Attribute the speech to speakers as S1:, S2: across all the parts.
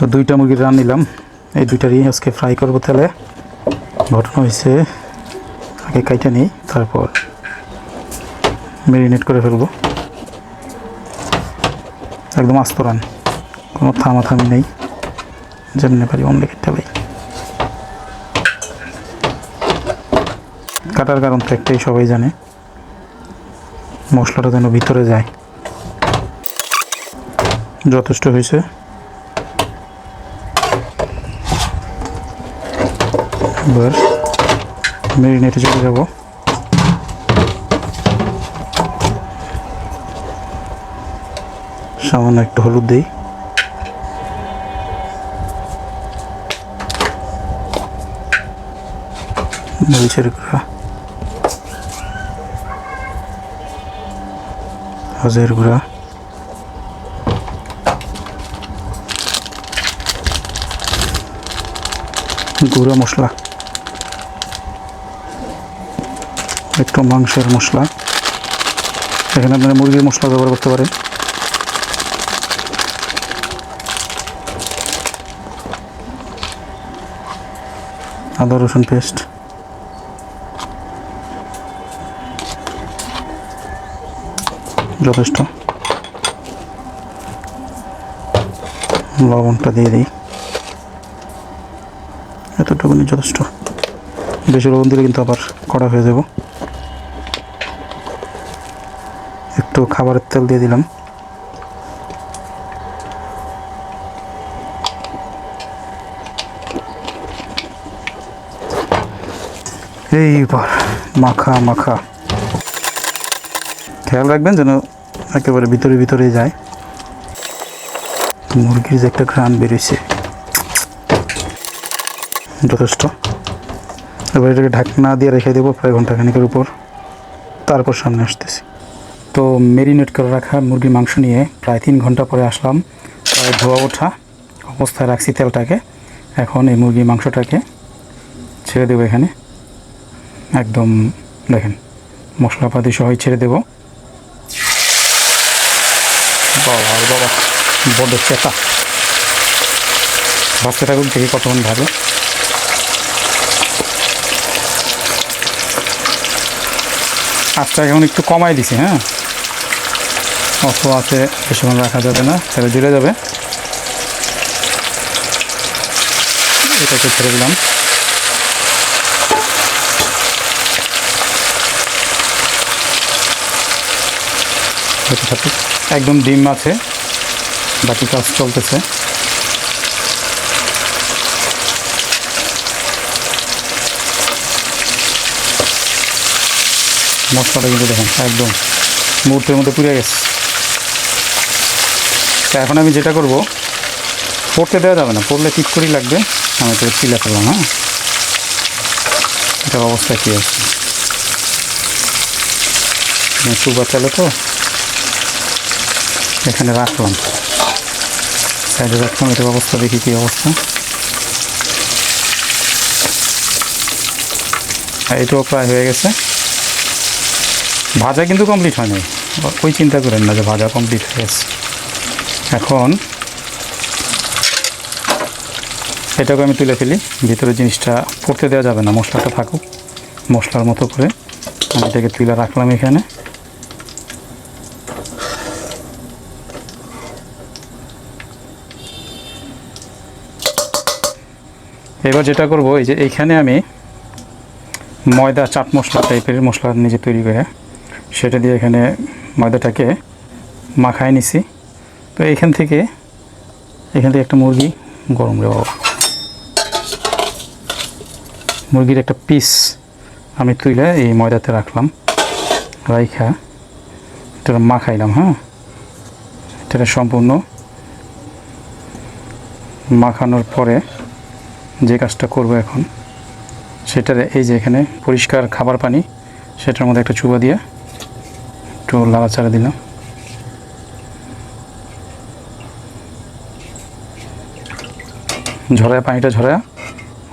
S1: তো দুইটা মুরগির রান নিলাম। এই দুইটারই আজকে ফ্রাই করব তেলে। ঘটনা হয়েছে আগে কাইটা নিই, তারপর মেরিনেট করে ফেলব। একদম আস্ত রান। কোনো থামাথামি নেই। যেমনি পারি অন্য কেটে ভাই কাটার কারণ তো একটাই, সবাই জানে। মশলাটা যেন ভিতরে যায়। যথেষ্ট হয়েছে এবার মেরিনেটে চলে যাব। সামান্য একটু হলুদ দিই। মরিচের গুঁড়া হজের গুঁড়া। গুঁড়া মশলা। একটু মাংসের মশলা। এখানে আপনারা মুরগির মশলা ব্যবহার করতে পারেন। আদা, রসুন পেস্ট। যথেষ্ট। লবণটা দিয়ে দিই। এতটুকুনি যথেষ্ট। বেশি লবণ দিলে কিন্তু আবার কড়া হয়ে যাব। একটু খাবারের তেল দিয়ে দিলাম। এইবার, মাখা মাখা। খেয়াল রাখবেন যেন একেবারে ভিতরে ভিতরে যায়। মুরগির যে একটা ঘ্রাণ বেরিয়েছে। যথেষ্ট। এবার এটাকে ঢাকনা দিয়ে রেখে দেবো প্রায় ঘন্টাখানিকের উপর। তারপর সামনে আসতেছি। তো মেরিনেট করে রাখা মুরগির মাংস নিয়ে প্রায় তিন ঘণ্টা পরে আসলাম। প্রায় ধোয়া ওঠা অবস্থায় রাখছি তেলটাকে। এখন এই মুরগির মাংসটাকে ছেড়ে দেবো এখানে। একদম দেখেন, মশলাপাতি সবাই ছেড়ে দেবো। বাবা বাবা বড় চেতা ভাজতে থাকুক দেখি কতক্ষণ ভাবে আজটা এখন একটু কমাই দিছি হ্যাঁ? অত আছে বেশিক্ষণ রাখা যাবে না, তাহলে জুড়ে যাবে। এটাকে ছেড়ে দিলাম। একদম ডিম আছে, বাকি কাজ চলতেছে। মশলাটা কিন্তু দেখেন, একদম মুহূর্তের মধ্যে পুড়ে গেছে। তা এখন আমি যেটা করব, পড়তে দেওয়া যাবে না, পড়লে ঠিক করেই লাগবে। আমি তো চিলে ফেললাম হ্যাঁ? এটার অবস্থা কী আছে? চালে তো। এখানে রাখলাম। সাইডে রাখলাম, এটার অবস্থা দেখি কী অবস্থা। এটাও প্রায় হয়ে গেছে। ভাজা কিন্তু কমপ্লিট হয়নি। ওই চিন্তা করেন না যে ভাজা কমপ্লিট হয়ে গেছে। এখন এটাকে আমি তুলে ফেলি। ভিতরে জিনিসটা পড়তে দেওয়া যাবে না, মশলাটা থাকুক। মশলার মতো করে আমি এটাকে তুলে রাখলাম এখানে। এবার যেটা করব, এই যে এইখানে আমি ময়দা, চাট মশলা টাইপের মশলা নিজে তৈরি করে সেটা দিয়ে এখানে ময়দাটাকে মাখায় নিছি। তো এখান থেকে এখান থেকে একটা মুরগি গরম বাবা। মুরগির একটা পিস আমি তুলে এই ময়দাতে রাখলাম, রাইখা এটা মাখাইলাম হ্যাঁ? এটা সম্পূর্ণ মাখানোর পরে যে কাজটা করব এখন, সেটার এই যে এখানে পরিষ্কার খাবার পানি, সেটার মধ্যে একটা চুবা দিয়ে একটু লাড়াচাড়া দিলাম। ঝরায়, পানিটা ঝরায়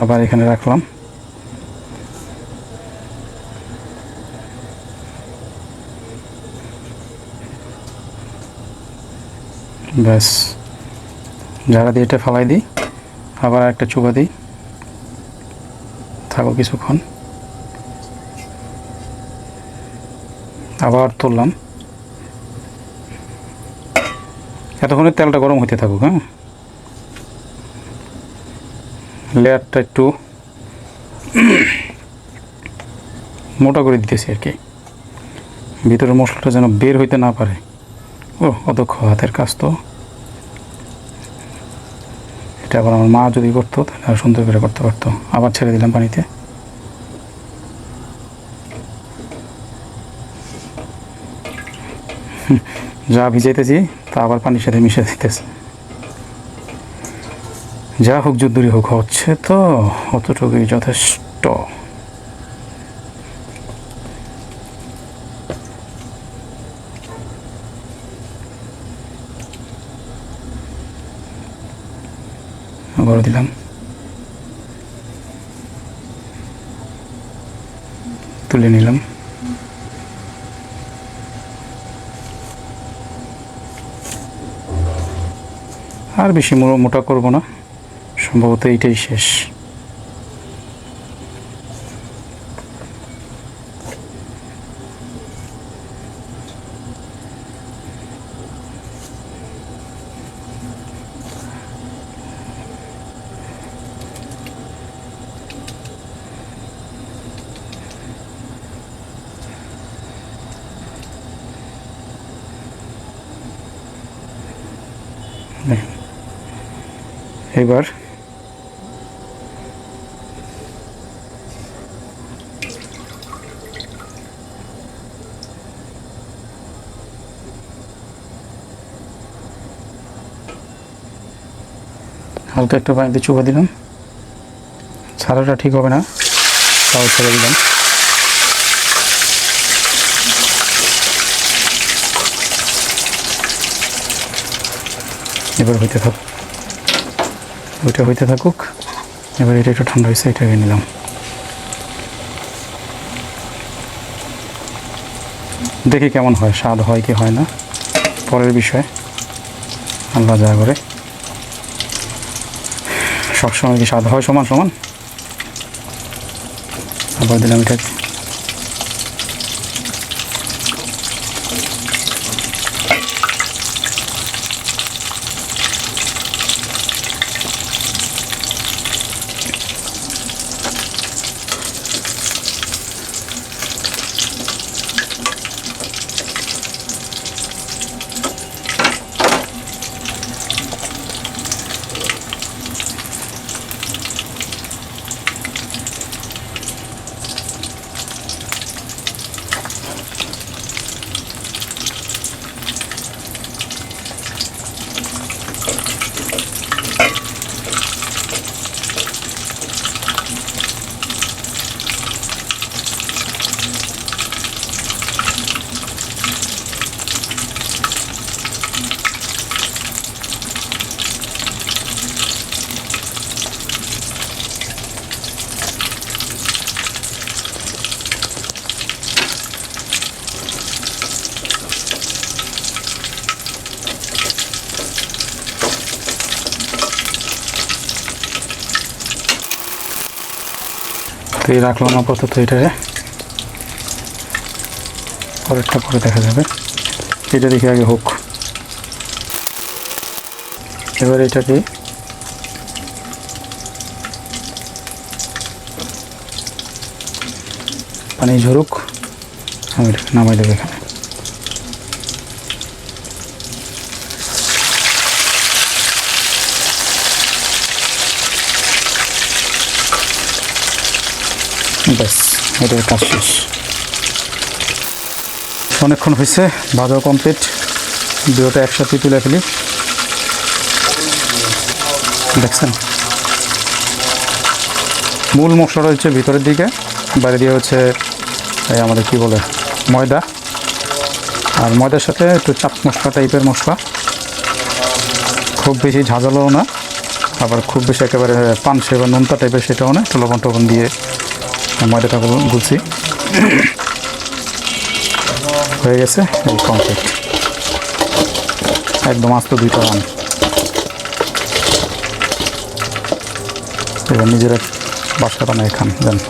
S1: আবার এখানে রাখলাম। ব্যাস, ঝাড়া দিয়ে এটা ফালাই দিই, আবার একটা চুবা দিই। থাকো কিছুক্ষণ। আবার তুললাম। এতক্ষণে তেলটা গরম হতে থাকুক হ্যাঁ? লেয়ারটা একটু মোটা করে দিতেছি আর কি। ভিতরের মশলাটা যেন বের হইতে না পারে। ও অদক্ষ হাতের কাজ তো। এটা আবার আমার মা যদি করতো, তাহলে আর সুন্দর করে করতে পারতো। আবার ছেড়ে দিলাম পানিতে। যা ভিজাইতেছি, তা আবার পানির সাথে মিশে দিতেছে। যা হোক যুদ্ধরই হোক, হচ্ছে তো অতটুকুই যথেষ্ট। দিলাম। তুলে নিলাম। আর বেশি মোটা করব না। সম্ভবত এইটাই শেষ দেখেন। এবার হালকা একটু পানিতে চুপা দিলাম। ছাড়াটা ঠিক হবে না। তাও ছেড়ে দিলাম। এবার হইতে থাকুক ওইটা হইতে থাকুক। এবার এটা একটু ঠান্ডা হয়েছে এটাকে নিলাম। দেখি কেমন হয়, স্বাদ হয় কি হয় না। পরের বিষয় আল্লাহ যা করে। সবসময় কি স্বাদ হয় সমান সমান? আবার দিলাম এটাকে। এই রাখলাম আপাতত এটারে। পরেরটা পরে দেখা যাবে। এটা দেখি আগে হোক। এবার এটাকে পানি ঝরুক। আমি নামাই দেবো এখানে ব্যাস এটার কাজ শেষ। অনেকক্ষণ হয়েছে ভাজা কমপ্লিট দুটোটা একসাথে তুলে ফেলি। দেখছেন? মূল মশলাটা হচ্ছে ভিতরের দিকে, বাইরে দিয়ে হচ্ছে, এই আমাদের কি বলে, ময়দা। আর ময়দার সাথে একটু চাপ মশলা টাইপের মশলা। খুব বেশি ঝাঁঝালোও না, আবার খুব বেশি একেবারে পানসে বা নোনতা টাইপের সেটাও না, একটু লবণ টবণ দিয়ে ময়দাটা গুলছি। হয়ে গেছে কমপ্লিট একদম আস্ত দুইটা রান। এবার নিজেরা বাসা বানায় খান, জানি।